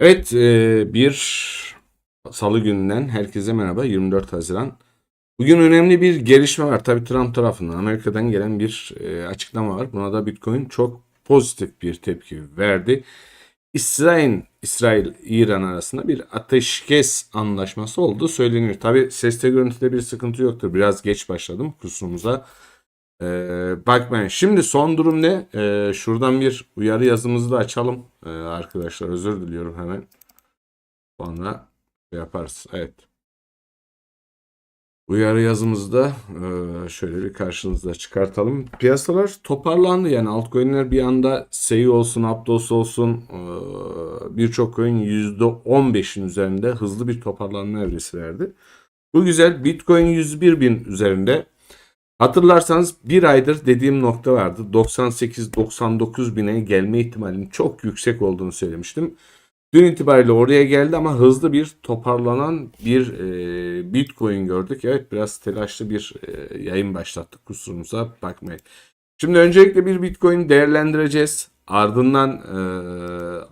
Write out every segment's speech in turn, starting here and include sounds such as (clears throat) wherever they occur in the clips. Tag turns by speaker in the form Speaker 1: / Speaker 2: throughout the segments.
Speaker 1: Evet, e, bir salı gününden herkese merhaba. 24 Haziran. Bugün önemli bir gelişme var. Tabii Trump tarafından, Amerika'dan gelen bir e, açıklama var. Buna da Bitcoin çok pozitif bir tepki verdi. İsrail, İsrail, İran arasında bir ateşkes anlaşması olduğu söyleniyor. Tabii seste görüntüde bir sıkıntı yoktur. Biraz geç başladım kusurumuza. Ee, bakmayın. Şimdi son durum ne? Ee, şuradan bir uyarı yazımızı da açalım. Ee, arkadaşlar özür diliyorum hemen. Sonra şey yaparız. Evet. Uyarı yazımızı da e, şöyle bir karşınızda çıkartalım. Piyasalar toparlandı yani altcoin'ler bir anda SEI olsun, Aptos olsun e, birçok coin %15'in üzerinde hızlı bir toparlanma evresi verdi. Bu güzel. Bitcoin 101 bin üzerinde. Hatırlarsanız bir aydır dediğim nokta vardı. 98-99 bine gelme ihtimalinin çok yüksek olduğunu söylemiştim. Dün itibariyle oraya geldi ama hızlı bir toparlanan bir e, Bitcoin gördük. Evet biraz telaşlı bir e, yayın başlattık kusurumuza bakmayın. Şimdi öncelikle bir Bitcoin değerlendireceğiz. Ardından e,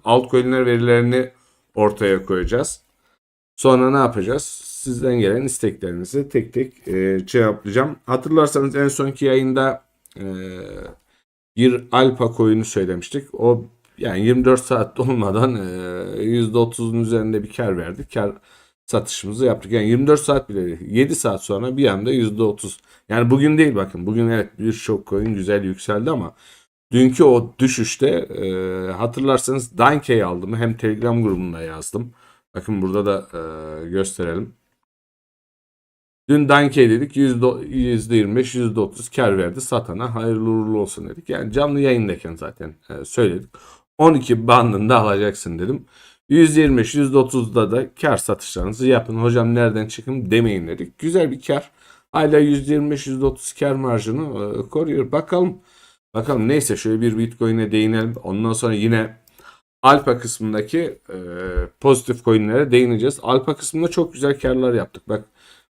Speaker 1: altcoin'ler verilerini ortaya koyacağız. Sonra ne yapacağız? Sizden gelen isteklerinizi tek tek e, cevaplayacağım. Hatırlarsanız en sonki yayında e, bir alfa coin'i söylemiştik. O yani 24 saat (laughs) olmadan e, %30'un üzerinde bir kar verdik. Kar satışımızı yaptık. Yani 24 saat bile değil. 7 saat sonra bir anda %30. Yani bugün değil bakın. Bugün evet birçok coin güzel yükseldi ama dünkü o düşüşte e, hatırlarsanız Danke'yi aldım. Hem Telegram grubunda yazdım. Bakın burada da e, gösterelim. Dün Danke dedik %25, %30 kar verdi satana hayırlı uğurlu olsun dedik. Yani canlı yayındayken zaten e, söyledik. 12 bandında alacaksın dedim. %25, %30'da da kar satışlarınızı yapın. Hocam nereden çıkın demeyin dedik. Güzel bir kar. Hala %25, %30 kar marjını e, koruyor. Bakalım. Bakalım neyse şöyle bir Bitcoin'e değinelim. Ondan sonra yine Alfa kısmındaki e, pozitif coinlere değineceğiz. Alfa kısmında çok güzel karlar yaptık. Bak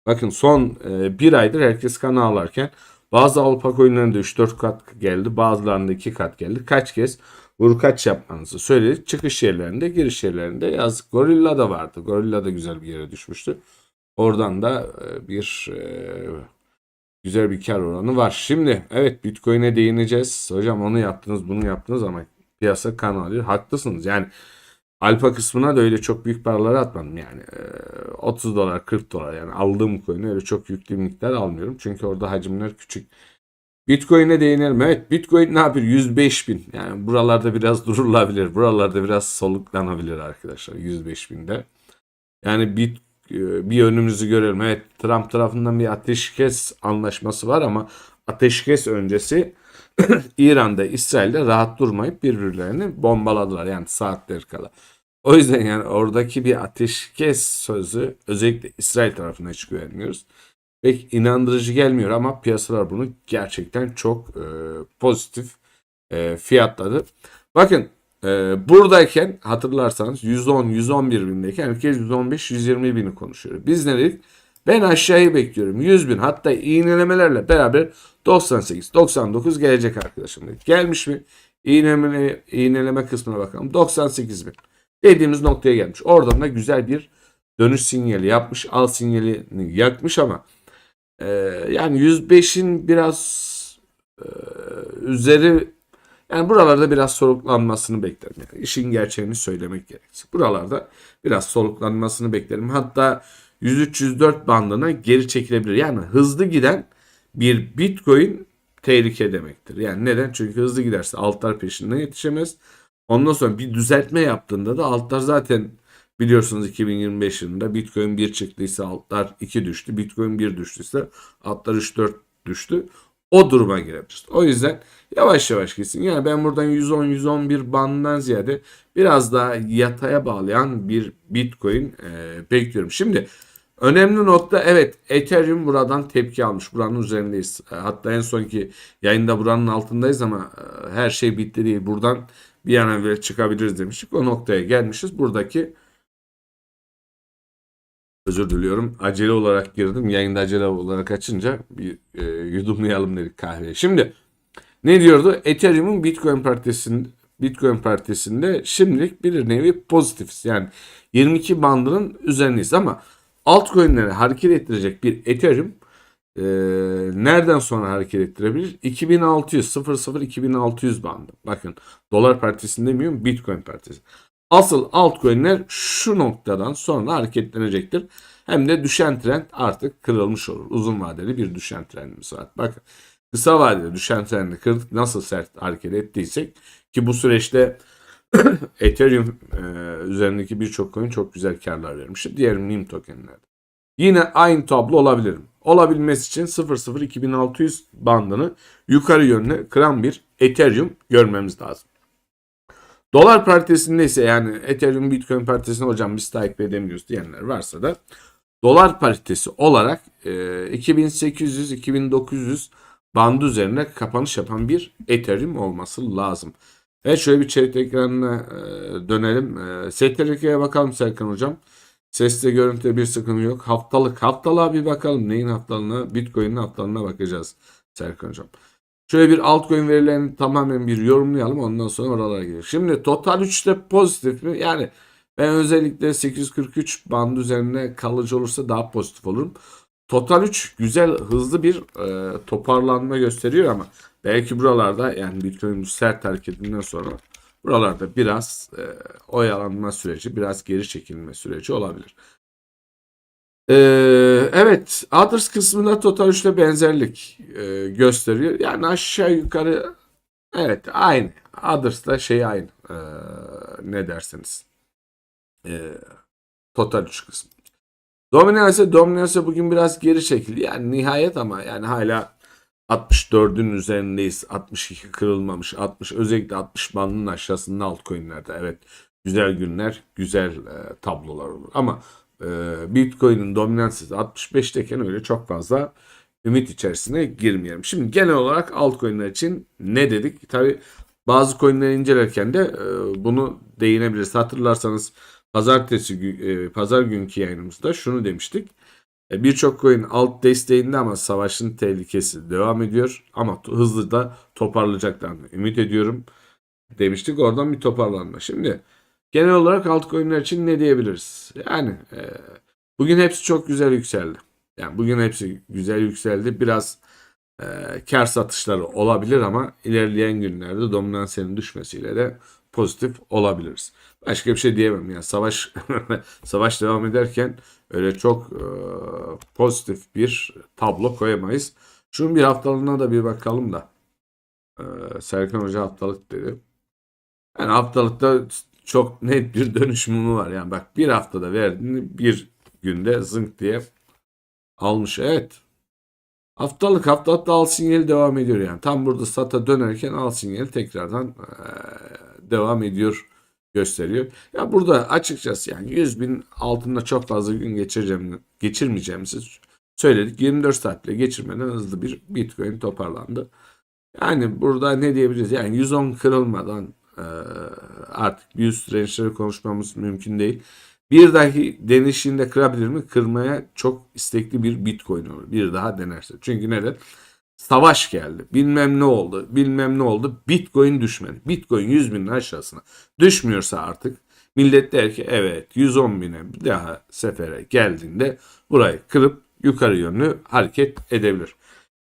Speaker 1: Bakın son e, bir aydır herkes kan ağlarken bazı alfa coinlerinde 3-4 kat geldi. Bazılarında 2 kat geldi. Kaç kez vurkaç yapmanızı söyledik. Çıkış yerlerinde giriş yerlerinde yazdık. Gorilla da vardı. Gorilla da güzel bir yere düşmüştü. Oradan da e, bir e, güzel bir kar oranı var. Şimdi evet Bitcoin'e değineceğiz. Hocam onu yaptınız bunu yaptınız ama piyasa kan alıyor. Haklısınız. Yani Alfa kısmına da öyle çok büyük paraları atmadım yani. 30 dolar 40 dolar yani aldığım coin'e öyle çok yüklü miktar almıyorum. Çünkü orada hacimler küçük. Bitcoin'e değinelim. Evet Bitcoin ne yapıyor? 105 bin. Yani buralarda biraz (laughs) durulabilir. Buralarda biraz soluklanabilir arkadaşlar 105 binde. Yani bit bir önümüzü görelim. Evet Trump tarafından bir ateşkes anlaşması var ama ateşkes öncesi (clears throat) İran'da, İsrail'de rahat durmayıp birbirlerini bombaladılar yani saatler kala. O yüzden yani oradaki bir ateşkes sözü özellikle İsrail tarafına hiç güvenmiyoruz. Pek inandırıcı gelmiyor ama piyasalar bunu gerçekten çok e, pozitif e, fiyatladı. Bakın e, buradayken hatırlarsanız 110, 111 bindeyken herkes 115, 120 bini konuşuyor. Biz ne dedik? Ben aşağıyı bekliyorum. 100 bin hatta iğnelemelerle beraber 98, 99 gelecek arkadaşım dedik. Gelmiş mi? İğneleme, iğneleme kısmına bakalım. 98 bin. Dediğimiz noktaya gelmiş. Oradan da güzel bir dönüş sinyali yapmış. Al sinyalini yakmış ama e, yani 105'in biraz e, üzeri yani buralarda biraz soluklanmasını beklerim. Yani işin gerçeğini söylemek gerekirse. Buralarda biraz soluklanmasını beklerim. Hatta 103-104 bandına geri çekilebilir. Yani hızlı giden bir Bitcoin tehlike demektir. Yani neden? Çünkü hızlı giderse altlar peşinden yetişemez. Ondan sonra bir düzeltme yaptığında da altlar zaten biliyorsunuz 2025 yılında Bitcoin 1 çıktıysa altlar 2 düştü. Bitcoin 1 düştüyse altlar 3-4 düştü. O duruma girebiliriz. O yüzden yavaş yavaş gitsin. Yani ben buradan 110-111 bandından ziyade biraz daha yataya bağlayan bir Bitcoin e, bekliyorum. Şimdi önemli nokta evet Ethereum buradan tepki almış. Buranın üzerindeyiz. E, hatta en sonki yayında buranın altındayız ama e, her şey bitti değil. Buradan bir an evvel çıkabiliriz demiştik. O noktaya gelmişiz. Buradaki Özür diliyorum. Acele olarak girdim. Yayında acele olarak açınca bir e, yudumlayalım dedik kahveye. Şimdi ne diyordu? Ethereum'un Bitcoin paritesinin Bitcoin paritesinde şimdilik bir nevi pozitifiz. Yani 22 bandının üzerindeyiz ama altcoin'leri hareket ettirecek bir Ethereum e, nereden sonra hareket ettirebilir? 2600 00 2600 bandı. Bakın dolar paritesinde demiyorum Bitcoin paritesi. Asıl altcoin'ler şu noktadan sonra hareketlenecektir. Hem de düşen trend artık kırılmış olur. Uzun vadeli bir düşen trendimiz var. Bakın kısa vadede düşen trendi kırdık. Nasıl sert hareket ettiysek ki bu süreçte (clears throat) Ethereum e, üzerindeki birçok coin çok güzel karlar vermişti. Diğer meme tokenlerde. Yine aynı tablo olabilir. Olabilmesi için 00-2600 bandını yukarı yönlü kıran bir Ethereum görmemiz lazım. Dolar paritesinde ise yani Ethereum Bitcoin paritesini hocam biz takip edemiyoruz diyenler varsa da dolar paritesi olarak e, 2800-2900 bandı üzerine kapanış yapan bir Ethereum olması lazım. Evet şöyle bir chat ekranına e, dönelim. E, STRK'ye bakalım Serkan hocam. Sesle görüntüde bir sıkıntı yok. Haftalık haftalığa bir bakalım. Neyin haftalığına? Bitcoin'in haftalığına bakacağız Serkan hocam. Şöyle bir altcoin verilerini tamamen bir yorumlayalım. Ondan sonra oralara gidelim. Şimdi total 3'te pozitif mi? Yani ben özellikle 843 bandı üzerine kalıcı olursa daha pozitif olurum. Total 3 güzel hızlı bir e, toparlanma gösteriyor ama belki buralarda yani Bitcoin sert hareketinden sonra buralarda biraz e, oyalanma süreci, biraz geri çekilme süreci olabilir. E, evet, Others kısmında Total 3'te benzerlik e, gösteriyor. Yani aşağı yukarı evet aynı. Others'da şey aynı. E, ne dersiniz? E, Total 3 kısmı. Dominance, Dominance bugün biraz geri çekildi. Yani nihayet ama yani hala 64'ün üzerindeyiz. 62 kırılmamış. 60 özellikle 60 bandının aşağısında altcoin'lerde. Evet güzel günler, güzel e, tablolar olur. Ama e, Bitcoin'in dominansı 65'teyken öyle çok fazla ümit içerisine girmeyelim. Şimdi genel olarak altcoin'ler için ne dedik? Tabi bazı coin'leri incelerken de e, bunu değinebiliriz. Hatırlarsanız pazartesi e, pazar günkü yayınımızda şunu demiştik. E, Birçok coin alt desteğinde ama savaşın tehlikesi devam ediyor. Ama hızlı da toparlayacaklarını ümit ediyorum demiştik. Oradan bir toparlanma. Şimdi genel olarak altcoin'ler için ne diyebiliriz? Yani e, bugün hepsi çok güzel yükseldi. Yani bugün hepsi güzel yükseldi. Biraz e, kar satışları olabilir ama ilerleyen günlerde dominansenin düşmesiyle de pozitif olabiliriz. Başka bir şey diyemem ya. Savaş (laughs) savaş devam ederken öyle çok e, pozitif bir tablo koyamayız. Şunun bir haftalığına da bir bakalım da. E, Serkan Hoca haftalık dedi. Yani haftalıkta çok net bir dönüşümü var. Yani bak bir haftada verdiğini bir günde zınk diye almış. Evet. Haftalık haftalıkta al sinyali devam ediyor yani. Tam burada sata dönerken al sinyali tekrardan e, devam ediyor gösteriyor. Ya burada açıkçası yani 100 bin altında çok fazla gün geçireceğim, geçirmeyeceğimizi söyledik. 24 saatle geçirmeden hızlı bir Bitcoin toparlandı. Yani burada ne diyebiliriz? Yani 110 kırılmadan e, artık bir üst range'leri konuşmamız mümkün değil. Bir dahi denişinde kırabilir mi? Kırmaya çok istekli bir Bitcoin olur. Bir daha denerse. Çünkü neden? Savaş geldi. Bilmem ne oldu. Bilmem ne oldu. Bitcoin düşmedi. Bitcoin 100 binin aşağısına düşmüyorsa artık millet der ki evet 110 bine bir daha sefere geldiğinde burayı kırıp yukarı yönlü hareket edebilir.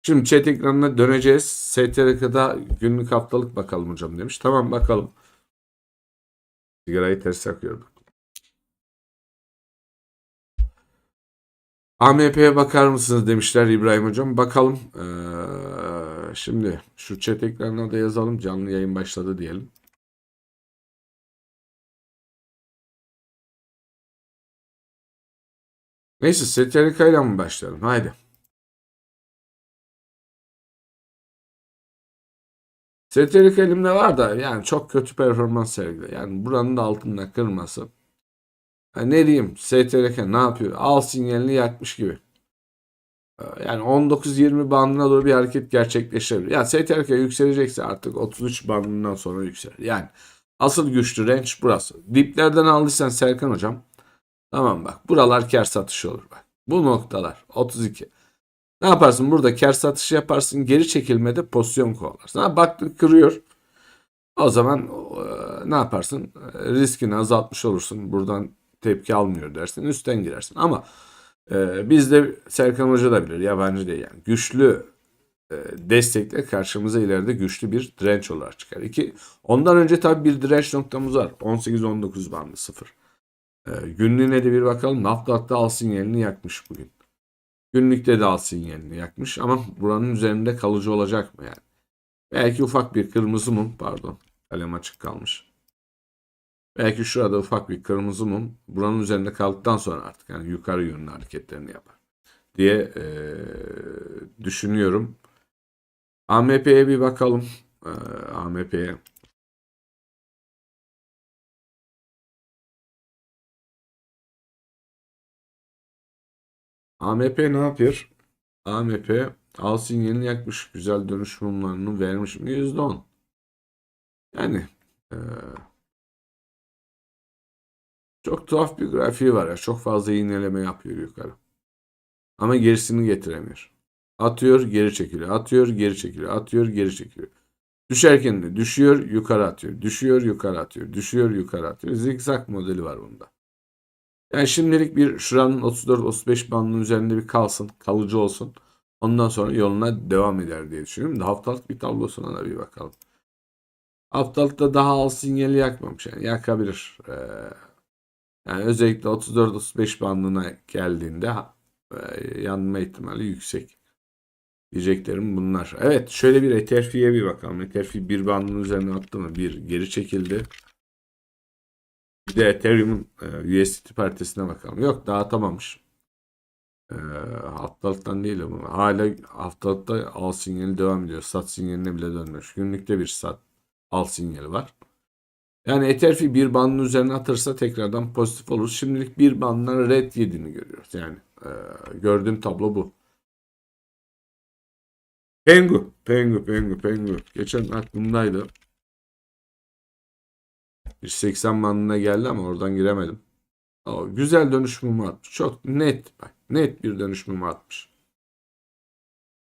Speaker 1: Şimdi chat ekranına döneceğiz. STRK'da günlük haftalık bakalım hocam demiş. Tamam bakalım. Sigarayı ters yakıyorum. AMP'ye bakar mısınız demişler İbrahim Hocam. Bakalım. Ee, şimdi şu chat ekranına da yazalım. Canlı yayın başladı diyelim. Neyse STRK ile mi başlayalım? Haydi. STRK elimde var da yani çok kötü performans sergiliyor. Yani buranın da altında kırması. Ha ne diyeyim STRK ne yapıyor? Al sinyalini yakmış gibi. Ee, yani 19-20 bandına doğru bir hareket gerçekleşebilir. Yani STRK yükselecekse artık 33 bandından sonra yükselir. Yani asıl güçlü range burası. Diplerden aldıysan Serkan hocam. Tamam bak buralar kar satışı olur bak. Bu noktalar 32. Ne yaparsın burada kar satışı yaparsın geri çekilmede pozisyon kovalarsın. Ha baktın kırıyor. O zaman e, ne yaparsın? E, Riskini azaltmış olursun. Buradan tepki almıyor dersin. Üstten girersin. Ama e, bizde Serkan Hoca da bilir. Yabancı değil yani. Güçlü e, destekle karşımıza ileride güçlü bir direnç olarak çıkar. İki, ondan önce tabii bir direnç noktamız var. 18-19 bandı 0. E, günlüğüne de bir bakalım. Naftat'ta al sinyalini yakmış bugün. Günlükte de al sinyalini yakmış ama buranın üzerinde kalıcı olacak mı yani? Belki ufak bir kırmızı mum pardon kalem açık kalmış. Belki şurada ufak bir kırmızı mum buranın üzerinde kaldıktan sonra artık yani yukarı yönlü hareketlerini yapar diye eee, düşünüyorum. AMP'ye bir bakalım. Eee, AMP'ye. AMP ne yapıyor? AMP al sinyalini yakmış. Güzel dönüş mumlarını vermiş mi? %10. Yani eee, çok tuhaf bir grafiği var ya. Çok fazla iğneleme yapıyor yukarı. Ama gerisini getiremiyor. Atıyor, geri çekiliyor. Atıyor, geri çekiliyor. Atıyor, geri çekiliyor. Düşerken de düşüyor, yukarı atıyor. Düşüyor, yukarı atıyor. Düşüyor, yukarı atıyor. Zigzag modeli var bunda. Yani şimdilik bir şuranın 34-35 bandının üzerinde bir kalsın. Kalıcı olsun. Ondan sonra yoluna devam eder diye düşünüyorum. Da haftalık bir tablosuna da bir bakalım. Haftalıkta daha al sinyali yakmamış. Yani yakabilir. Ee, yani özellikle 34-35 bandına geldiğinde e, yanma ihtimali yüksek. Diyeceklerim bunlar. Evet şöyle bir ETF'ye bir bakalım. ETF bir bandının üzerine attı mı? Bir geri çekildi. Bir de Ethereum'un e, USDT paritesine bakalım. Yok dağıtamamış. E, haftalıktan değil ama hala haftalıkta al sinyali devam ediyor. Sat sinyaline bile dönmüş. Günlükte bir sat al sinyali var. Yani Etherfi bir bandın üzerine atırsa tekrardan pozitif olur. Şimdilik bir banddan red yediğini görüyoruz. Yani e, gördüğüm tablo bu. Pengu, Pengu, Pengu, Pengu. Geçen aklımdaydı. 180 bandına geldi ama oradan giremedim. O güzel dönüş mumu atmış. Çok net. Net bir dönüş mumu atmış.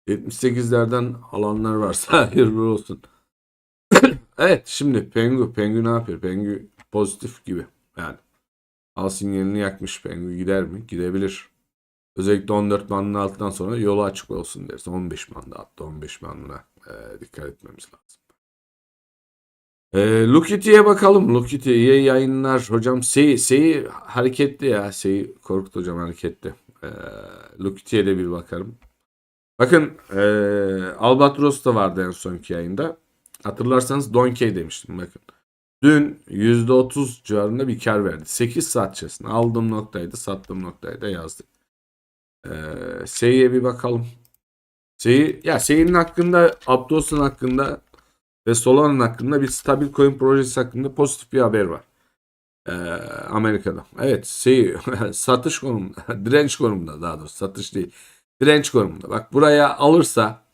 Speaker 1: 78'lerden alanlar varsa (laughs) hayırlı olsun. Evet şimdi Pengu. Pengu ne yapıyor? Pengu pozitif gibi. Yani al sinyalini yakmış. Pengu gider mi? Gidebilir. Özellikle 14 bandının altından sonra yolu açık olsun derse 15 banda attı 15 bandına e, dikkat etmemiz lazım. E, Lukity'ye bakalım. Lukity iyi yayınlar. Hocam Sey, Sey hareketli ya. Sey Korkut hocam hareketli. E, Lukity'ye de bir bakarım. Bakın e, Albatros da vardı en sonki yayında. Hatırlarsanız Donkey demiştim bakın. Dün %30 civarında bir kar verdi. 8 saat içerisinde aldığım noktaydı, sattığım noktayı da yazdık. Ee, bir bakalım. Sey, ya Sey'in hakkında, Aptos'un hakkında ve Solana'nın hakkında bir stabil coin projesi hakkında pozitif bir haber var. Ee, Amerika'da. Evet Sey (laughs) satış konumunda, direnç konumunda daha doğrusu satış değil. Direnç konumunda. Bak buraya alırsa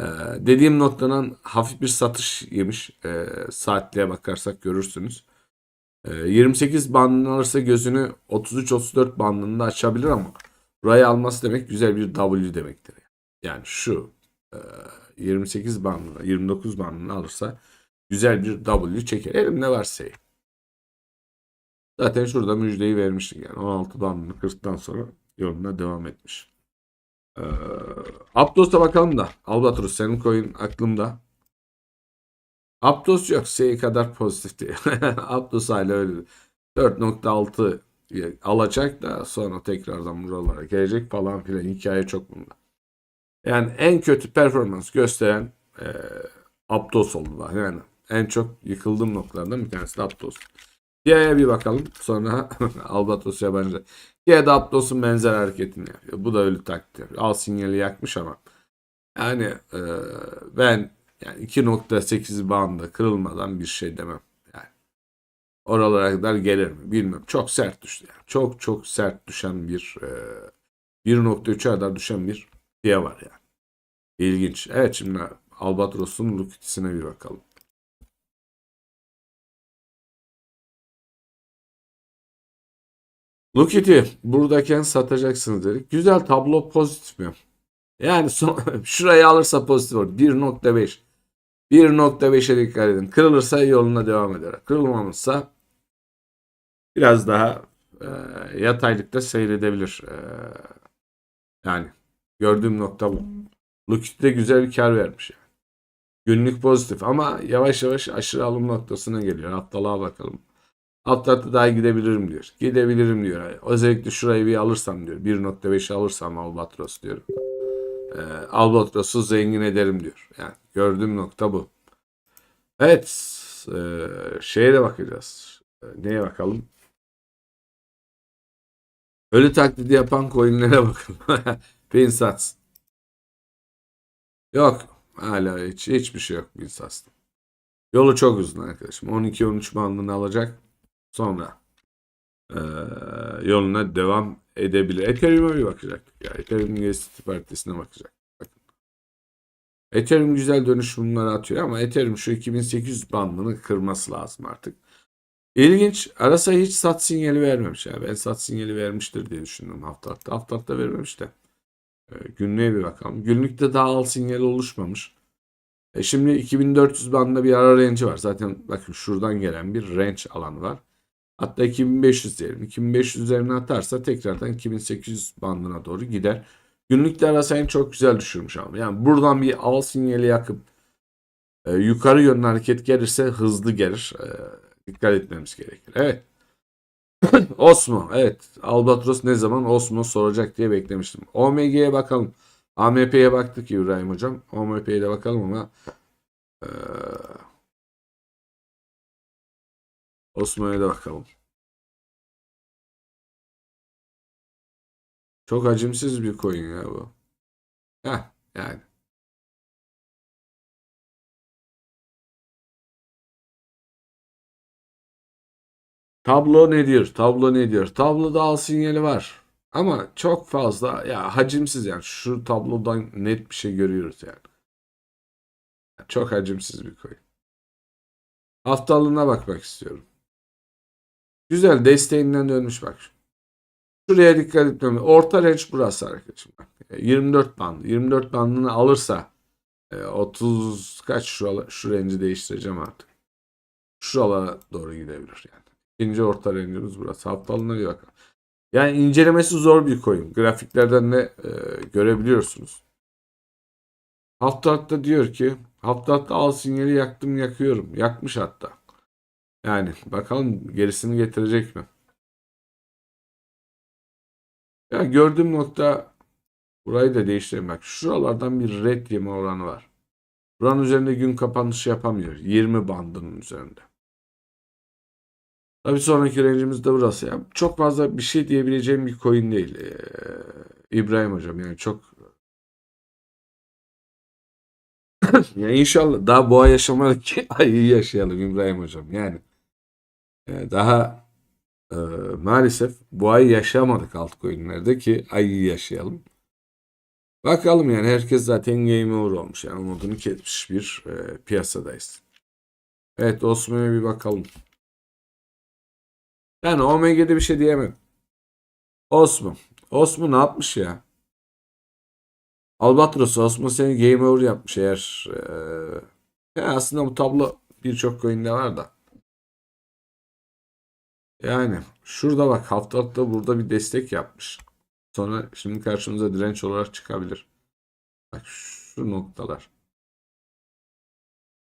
Speaker 1: e, dediğim noktadan hafif bir satış yemiş. E, saatliğe bakarsak görürsünüz. E, 28 bandını alırsa gözünü 33-34 bandında açabilir ama Burayı alması demek güzel bir W demektir. Yani şu e, 28 bandını 29 bandını alırsa güzel bir W çeker. Elimde varsa. Zaten şurada müjdeyi vermiştik yani 16 bandını 40'tan sonra yoluna devam etmiş. Ee, Aptos'a bakalım da. Albatros senin coin aklımda. Aptos yok. Şey kadar pozitif değil. (laughs) Aptos hala öyle. 4.6 alacak da sonra tekrardan buralara gelecek falan filan hikaye çok bunda. Yani en kötü performans gösteren e, Aptos oldu. Yani en çok yıkıldığım noktalardan bir tanesi de Aptos. Diğerine bir bakalım. Sonra (laughs) Albatros yabancı. Diğer de benzer hareketini yapıyor. Bu da öyle takdir. Al sinyali yakmış ama. Yani e, ben yani 2.8 bandında kırılmadan bir şey demem. Oralara kadar gelir mi bilmiyorum. Çok sert düştü. Yani. Çok çok sert düşen bir e, 1.3'e kadar düşen bir diye var yani. İlginç. Evet şimdi Albatros'un Lukitisine bir bakalım. Lukiti buradayken satacaksınız dedik. Güzel tablo pozitif mi? Yani son, (laughs) şurayı alırsa pozitif olur. 1.5 1.5'e dikkat edin. Kırılırsa yoluna devam eder. Kırılmamışsa biraz daha e, yataylıkta seyredebilir. E, yani gördüğüm nokta bu. De güzel bir kar vermiş. Yani. Günlük pozitif ama yavaş yavaş aşırı alım noktasına geliyor. Haftalığa bakalım. Alt tarafta daha gidebilirim diyor. Gidebilirim diyor. Özellikle şurayı bir alırsam diyor. 1.5 alırsam Albatros diyor. Ee, Albatros'u zengin ederim diyor. Yani gördüğüm nokta bu. Evet. E, şeye de bakacağız. E, neye bakalım? Ölü taklidi yapan coinlere (laughs) bakalım. Pinsats. Yok. Hala hiç, hiçbir şey yok Pinsats'ta. Yolu çok uzun arkadaşım. 12-13 bandını alacak. Sonra e, yoluna devam edebilir. Ethereum'a bir bakacak. Ya Ethereum USDT paritesine bakacak. Bakın. Ethereum güzel dönüşümler atıyor ama Ethereum şu 2800 bandını kırması lazım artık. İlginç. Arasa hiç sat sinyali vermemiş. Yani ben sat sinyali vermiştir diye düşündüm haftalıkta. Haftalıkta vermemiş de. E, günlüğe bir bakalım. Günlükte daha al sinyali oluşmamış. E şimdi 2400 bandında bir ara range var. Zaten bakın şuradan gelen bir range alanı var. Hatta 2500 diyelim. 2500 üzerine atarsa tekrardan 2800 bandına doğru gider. Günlükte arasayını çok güzel düşürmüş ama. Yani buradan bir al sinyali yakıp e, yukarı yönlü hareket gelirse hızlı gelir. E, dikkat etmemiz gerekir. Evet. (coughs) Osmo. Evet. Albatros ne zaman Osmo soracak diye beklemiştim. OMG'ye bakalım. AMP'ye baktık İbrahim hocam. OMP'ye de bakalım ama ee, Osman'a da bakalım. Çok acımsız bir coin ya bu. Heh, yani. Tablo ne diyor? Tablo ne diyor? Tabloda al sinyali var. Ama çok fazla ya hacimsiz yani. Şu tablodan net bir şey görüyoruz yani. Çok hacimsiz bir coin. Haftalığına bakmak istiyorum. Güzel desteğinden dönmüş bak. Şuraya dikkat etmem. Orta range burası arkadaşım. Bak. 24 band. 24 bandını alırsa 30 e, kaç şu, şu range'i değiştireceğim artık. Şuralara doğru gidebilir yani. İkinci orta range'imiz burası. Haftalığına bir bakalım. Yani incelemesi zor bir coin. Grafiklerden de e, görebiliyorsunuz. Haftalıkta diyor ki haftalıkta al sinyali yaktım yakıyorum. Yakmış hatta. Yani bakalım gerisini getirecek mi? Ya gördüğüm nokta burayı da değiştireyim. Bak şuralardan bir red yeme oranı var. Buranın üzerinde gün kapanışı yapamıyor. 20 bandının üzerinde. Tabii sonraki range'imiz de burası. Ya. Çok fazla bir şey diyebileceğim bir coin değil. Ee, İbrahim hocam yani çok (coughs) ya inşallah daha boğa yaşamadık ki (laughs) ayı yaşayalım İbrahim hocam. Yani daha e, maalesef boğayı yaşamadık altcoin'lerde ki ayı yaşayalım. Bakalım yani herkes zaten game over olmuş. Yani umudunu kesmiş bir e, piyasadayız. Evet Osman'a bir bakalım. Yani Omega'da bir şey diyemem. Osmo. Osmo ne yapmış ya? Albatros Osmo seni game over yapmış eğer. Ee, yani aslında bu tablo birçok coin'de var da. Yani şurada bak haftalıkta burada bir destek yapmış. Sonra şimdi karşımıza direnç olarak çıkabilir. Bak şu noktalar.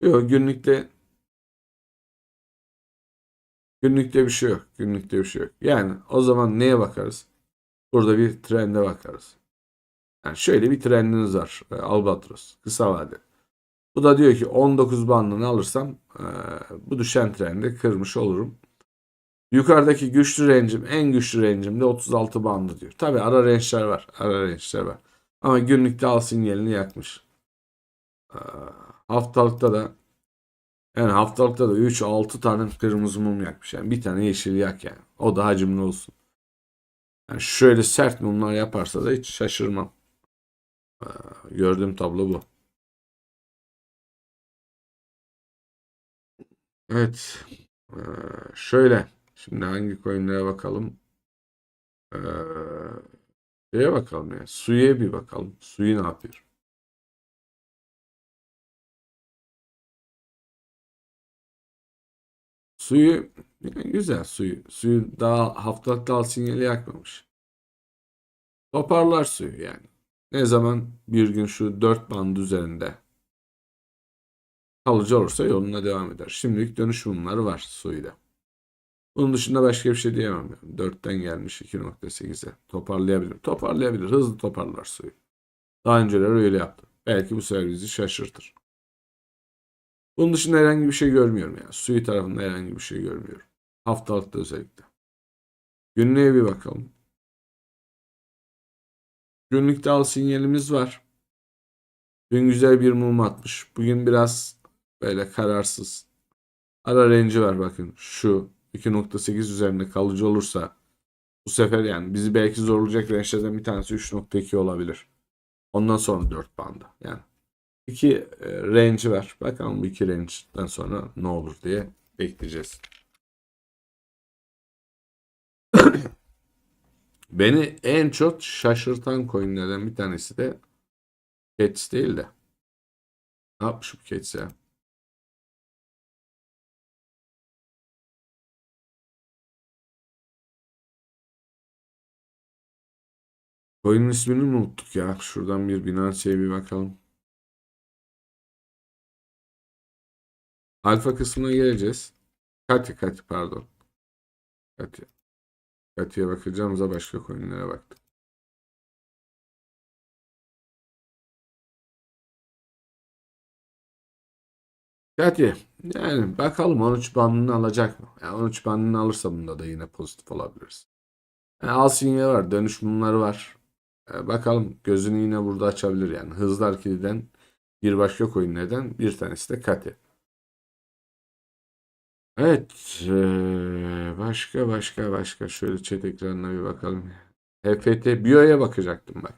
Speaker 1: Yok günlükte günlükte bir şey yok. Günlükte bir şey yok. Yani o zaman neye bakarız? Burada bir trende bakarız. Yani şöyle bir trendiniz var. E, Albatros. Kısa vade. Bu da diyor ki 19 bandını alırsam e, bu düşen trendi kırmış olurum. Yukarıdaki güçlü rencim en güçlü rencim de 36 bandı diyor. Tabi ara rençler var. Ara rençler var. Ama günlükte al sinyalini yakmış. E, haftalıkta da yani haftalıkta da 3-6 tane kırmızı mum yakmış. Yani bir tane yeşil yak yani. O da hacimli olsun. Yani şöyle sert mumlar yaparsa da hiç şaşırmam. Gördüğüm tablo bu. Evet. Ee, şöyle. Şimdi hangi coinlere bakalım? Ee, şeye bakalım ya. Suya bir bakalım. Suyu ne yapıyor? Suyu güzel suyu. Suyu daha haftalık dal sinyali yakmamış. Toparlar suyu yani. Ne zaman bir gün şu 4 band üzerinde kalıcı olursa yoluna devam eder. Şimdilik dönüş bunları var suyu da. Bunun dışında başka bir şey diyemem. Yani. 4'ten gelmiş 2.8'e. Toparlayabilir. Toparlayabilir. Hızlı toparlar suyu. Daha önceleri öyle yaptı. Belki bu sefer bizi şaşırtır. Bunun dışında herhangi bir şey görmüyorum yani. Suyu tarafında herhangi bir şey görmüyorum. Haftalıkta özellikle. Günlüğe bir bakalım. Günlükte al sinyalimiz var. Dün güzel bir mum atmış. Bugün biraz böyle kararsız. Ara range'i var bakın. Şu 2.8 üzerinde kalıcı olursa bu sefer yani bizi belki zorlayacak range'lerden bir tanesi 3.2 olabilir. Ondan sonra 4 banda. Yani iki e, range var. Bakalım bu iki range'den sonra ne olur diye bekleyeceğiz. (coughs) Beni en çok şaşırtan coinlerden bir tanesi de Cats değil de. Ne yapmış bu Cats ya? Coin'in ismini mi unuttuk ya? Şuradan bir Binance'ye bir bakalım. Alfa kısmına geleceğiz. Kati Kati pardon. Kati. Kati'ye bakacağımıza başka coinlere baktık. Kati. Yani bakalım 13 bandını alacak mı? Yani 13 bandını alırsa bunda da yine pozitif olabiliriz. Yani al sinyali var. Dönüş mumları var. E, bakalım gözünü yine burada açabilir yani. Hızlı hareket eden bir başka coinlerden bir tanesi de Kati. Evet. eee, başka başka başka. Şöyle chat ekranına bir bakalım. HFT Bio'ya bakacaktım bak.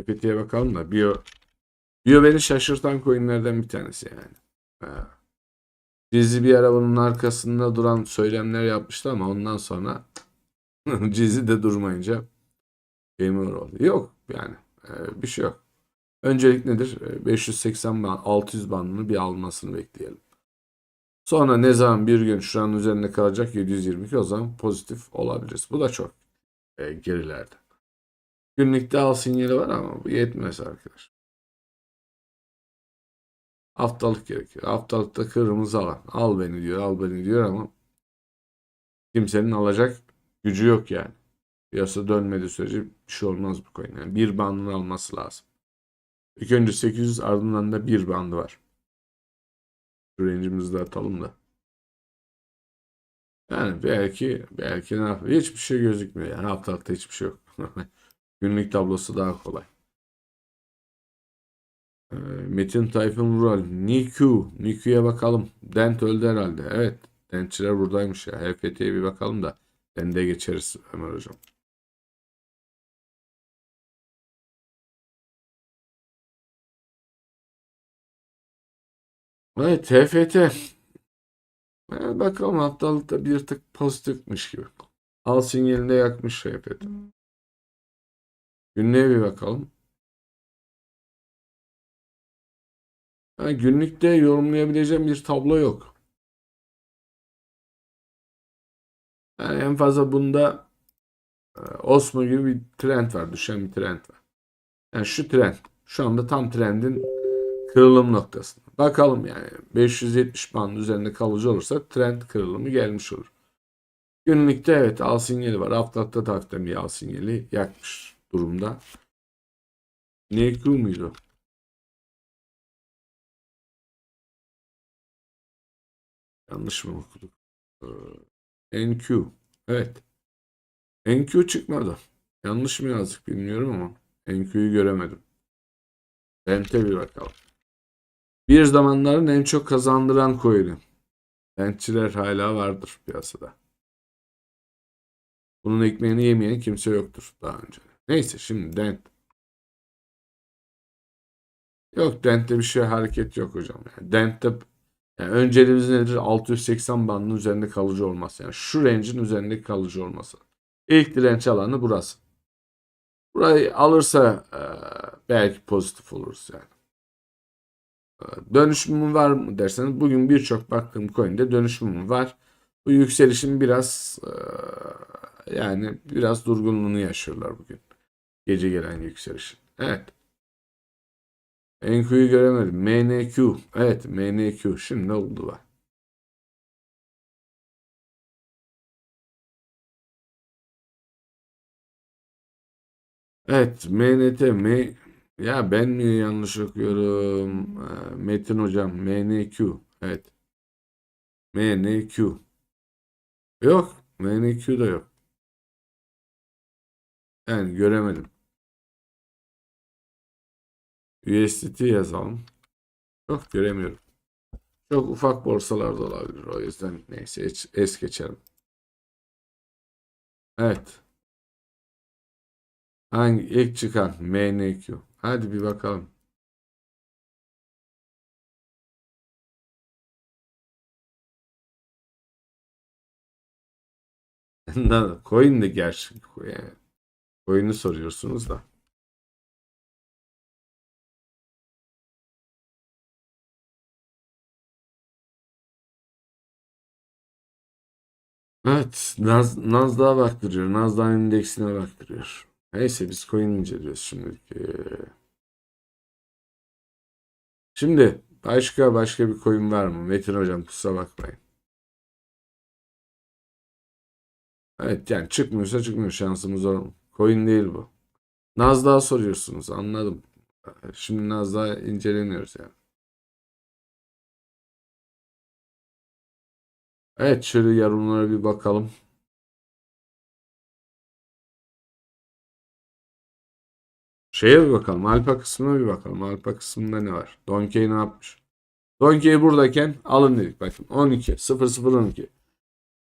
Speaker 1: HFT'ye bakalım da Bio Bio beni şaşırtan coinlerden bir tanesi yani. Ha. Cizi bir ara bunun arkasında duran söylemler yapmıştı ama ondan sonra (laughs) Cizi de durmayınca game over oldu. Yok yani e, bir şey yok. Öncelik nedir? E, 580 band, 600 bandını bir almasını bekleyelim. Sonra ne zaman bir gün şuranın üzerinde kalacak 722 o zaman pozitif olabiliriz. Bu da çok e, gerilerde. Günlükte al sinyali var ama bu yetmez arkadaş. Haftalık gerekiyor. Haftalıkta kırmızı alan. Al beni diyor, al beni diyor ama kimsenin alacak gücü yok yani. Piyasa dönmediği sürece bir şey olmaz bu coin. Yani bir bandını alması lazım. İlk önce 800 ardından da bir bandı var. Range'imizi de atalım da. Yani belki belki ne yapıyor? Hiçbir şey gözükmüyor. Yani haftalıkta hiçbir şey yok. (laughs) Günlük tablosu daha kolay. Ee, Metin Tayfun Rural. Niku. Niku'ya bakalım. Dent öldü herhalde. Evet. Dentçiler buradaymış ya. HFT'ye bir bakalım da. Dent'e geçeriz Ömer Hocam. Evet TFT. Ee, bakalım haftalıkta bir tık pozitifmiş gibi. Al sinyalinde yakmış TFT. Günlüğe bir bakalım. Ha, günlükte yorumlayabileceğim bir tablo yok. Yani en fazla bunda e, Osmo gibi bir trend var. Düşen bir trend var. Yani şu trend. Şu anda tam trendin kırılım noktasında. Bakalım yani 570 band üzerinde kalıcı olursa trend kırılımı gelmiş olur. Günlükte evet al sinyali var. Haftalıkta hafiften bir al sinyali yakmış durumda. NQ muydu? Yanlış mı okuduk? Ee, NQ. Evet. NQ çıkmadı. Yanlış mı yazdık bilmiyorum ama NQ'yu göremedim. Rente bir bakalım. Bir zamanların en çok kazandıran coin'i. Rentçiler hala vardır piyasada. Bunun ekmeğini yemeyen kimse yoktur daha önce. Neyse şimdi Dent. Yok Dent'te bir şey hareket yok hocam. Yani Dent'te yani önceliğimiz nedir? 680 bandının üzerinde kalıcı olması. Yani şu range'in üzerindeki kalıcı olması. İlk direnç alanı burası. Burayı alırsa e, belki pozitif oluruz yani. Dönüşümü var mı derseniz bugün birçok baktığım coin'de dönüşümü var. Bu yükselişin biraz e, yani biraz durgunluğunu yaşıyorlar bugün. Gece gelen yükselişin. Evet. NQ'yu göremedim. MNQ. Evet MNQ. Şimdi oldu var? Evet MNT M ya ben mi yanlış okuyorum? Ee, Metin hocam MNQ. Evet. MNQ. Yok. MNQ da yok. Yani göremedim. USDT yazalım. Yok göremiyorum. Çok ufak borsalarda olabilir. O yüzden neyse es, es geçelim. Evet. Hangi ilk çıkan MNQ? Hadi bir bakalım. (laughs) Coin de gerçi. Yani, coin'i soruyorsunuz da. Evet. Naz, Nasdaq'a baktırıyor. Nasdaq endeksine baktırıyor. Neyse biz coin inceliyoruz şimdi. Şimdi başka başka bir coin var mı? Metin hocam kusura bakmayın. Evet yani çıkmıyorsa çıkmıyor şansımız o. Coin değil bu. Nasdaq'a soruyorsunuz anladım. Şimdi Nasdaq'a inceleniyoruz yani. Evet şöyle yorumlara bir bakalım. Şeye bir bakalım. Alfa kısmına bir bakalım. Alfa kısmında ne var? Donkey ne yapmış? Donkey buradayken alın dedik. Bakın 12. 0012.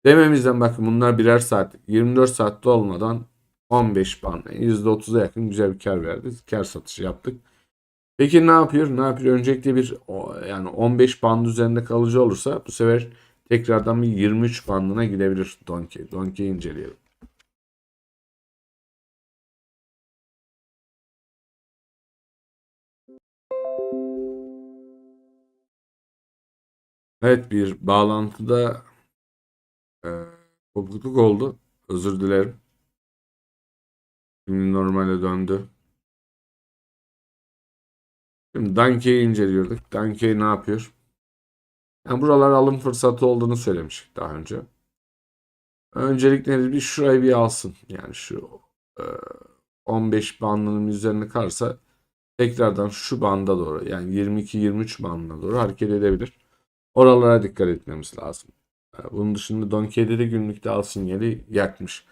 Speaker 1: Dememizden bakın bunlar birer saat. 24 saatte olmadan 15 pound. Yani %30'a yakın güzel bir kar verdi. Kar satışı yaptık. Peki ne yapıyor? Ne yapıyor? Öncelikle bir yani 15 pound üzerinde kalıcı olursa bu sefer tekrardan bir 23 bandına gidebilir Donkey. Donkey inceleyelim. Evet bir bağlantıda e, kopukluk oldu. Özür dilerim. Şimdi normale döndü. Şimdi Donkey'i inceliyorduk. Donkey ne yapıyor? Yani buralar alım fırsatı olduğunu söylemiştik daha önce. Öncelikle bir şurayı bir alsın. Yani şu e, 15 bandının üzerine karsa tekrardan şu banda doğru yani 22-23 bandına doğru hareket edebilir. Oralara dikkat etmemiz lazım. E, bunun dışında Donkey'de de günlükte al sinyali yakmış.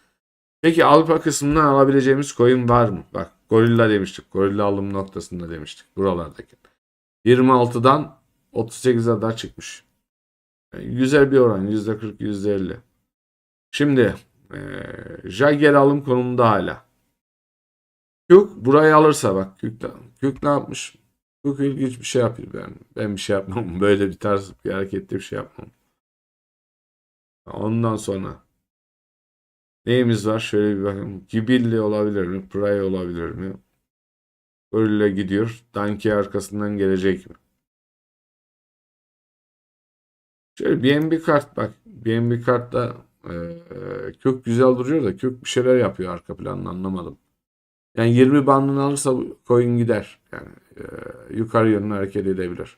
Speaker 1: Peki alfa kısmından alabileceğimiz coin var mı? Bak gorilla demiştik. Gorilla alım noktasında demiştik. Buralardaki. 26'dan 38'e kadar çıkmış. Yani güzel bir oran. %40, %50. Şimdi e, Jagger alım konumunda hala. Kük burayı alırsa bak Kük, Kük ne yapmış? Kük ilginç bir şey yapıyor ben. Ben bir şey yapmam. (laughs) Böyle bir tarz bir harekette bir şey yapmam. Ondan sonra neyimiz var? Şöyle bir bakın. Gibilli olabilir mi? Pray olabilir mi? Öyle gidiyor. Danke arkasından gelecek mi? Şöyle BNB kart bak. BNB kartta e, kök güzel duruyor da kök bir şeyler yapıyor arka planını anlamadım. Yani 20 bandını alırsa coin gider. Yani e, yukarı yönlü hareket edebilir.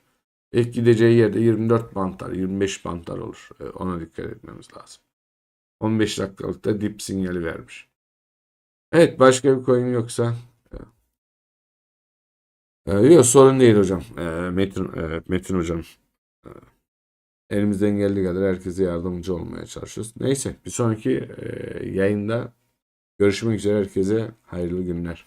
Speaker 1: İlk gideceği yerde 24 bantlar, 25 bantlar olur. E, ona dikkat etmemiz lazım. 15 dakikalıkta dip sinyali vermiş. Evet başka bir coin yoksa e, yok sorun değil hocam. E, Metin, e, Metin hocam. E, elimizden geldiği kadar herkese yardımcı olmaya çalışıyoruz. Neyse bir sonraki e, yayında görüşmek üzere herkese hayırlı günler.